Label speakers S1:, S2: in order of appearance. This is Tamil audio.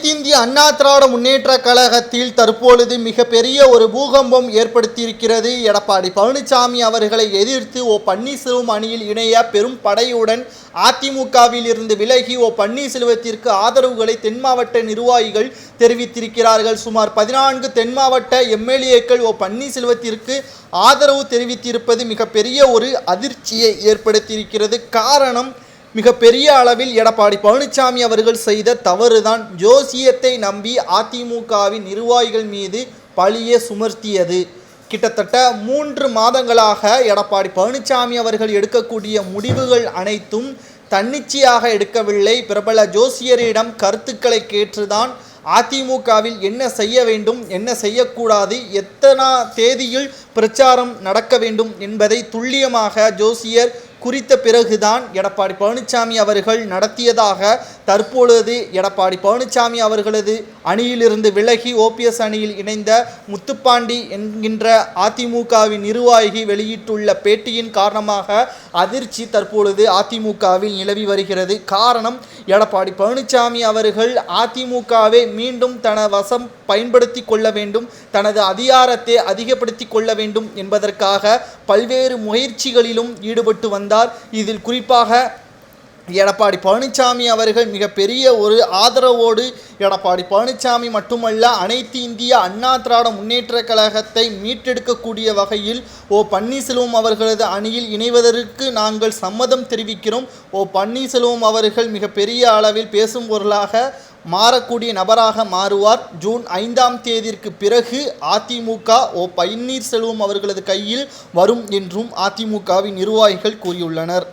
S1: அனைத்திந்திய அண்ணா திராவிட முன்னேற்ற கழகத்தில் தற்பொழுது மிகப்பெரிய ஒரு பூகம்பம் ஏற்படுத்தியிருக்கிறது. எடப்பாடி பழனிசாமி அவர்களை எதிர்த்து ஓ பன்னீர்செல்வம் அணியில் இணைய பெரும் படையுடன் அதிமுகவில் இருந்து விலகி ஓ பன்னீர்செல்வத்திற்கு ஆதரவுகளை தென் மாவட்ட நிர்வாகிகள் தெரிவித்திருக்கிறார்கள். சுமார் பதினான்கு தென் மாவட்ட எம்எல்ஏக்கள் ஓ பன்னீர்செல்வத்திற்கு ஆதரவு தெரிவித்திருப்பது மிகப்பெரிய ஒரு அதிர்ச்சியை ஏற்படுத்தியிருக்கிறது. காரணம் மிகப்பெரிய அளவில் எடப்பாடி பழனிசாமி அவர்கள் செய்த தவறுதான். ஜோசியத்தை நம்பி அதிமுகவின் நிர்வாகிகள் மீது பழியே சுமர்த்தியது. கிட்டத்தட்ட மூன்று மாதங்களாக எடப்பாடி பழனிசாமி அவர்கள் எடுக்கக்கூடிய முடிவுகள் அனைத்தும் தன்னிச்சையாக எடுக்கவில்லை. பிரபல ஜோசியரிடம் கருத்துக்களை கேட்டுதான் அதிமுகவில் என்ன செய்ய வேண்டும் என்ன செய்யக்கூடாது எத்தனா தேதியில் பிரச்சாரம் நடக்க வேண்டும் என்பதை துல்லியமாக ஜோசியர் குறித்த பிறகுதான் எடப்பாடி பழனிசாமி அவர்கள் நடத்தியதாக தற்பொழுது எடப்பாடி பழனிசாமி அவர்களது அணியிலிருந்து விலகி ஓபிஎஸ் அணியில் இணைந்த முத்துப்பாண்டி என்கின்ற அதிமுகவின் நிர்வாகி வெளியிட்டுள்ள பேட்டியின் காரணமாக அதிர்ச்சி தற்பொழுது அதிமுகவில் நிலவி வருகிறது. காரணம் எடப்பாடி பழனிசாமி அவர்கள் அதிமுகவை மீண்டும் தன வசம் பயன்படுத்தி கொள்ள வேண்டும் தனது அதிகாரத்தை அதிகப்படுத்தி கொள்ள வேண்டும் என்பதற்காக பல்வேறு முயற்சிகளிலும் ஈடுபட்டு வந்த வந்தார். இதில் குறிப்பாக எடப்பாடி பழனிசாமி அவர்கள் மிகப்பெரிய ஒரு ஆதரவோடு எடப்பாடி பழனிசாமி மட்டுமல்ல அனைத்து இந்திய அண்ணா திராவிட முன்னேற்ற கழகத்தை மீட்டெடுக்கக்கூடிய வகையில் ஓ பன்னீர்செல்வம் அவர்களது அணியில் இணைவதற்கு நாங்கள் சம்மதம் தெரிவிக்கிறோம். ஓ பன்னீர்செல்வம் அவர்கள் மிகப்பெரிய அளவில் பேசும் பொருளாக மாறக்கூடிய நபராக மாறுவார். ஜூன் ஐந்தாம் தேதிக்கு பிறகு அதிமுக ஓ பன்னீர்செல்வம் அவர்களது கையில் வரும் என்றும் அதிமுகவின் நிர்வாகிகள் கூறியுள்ளனர்.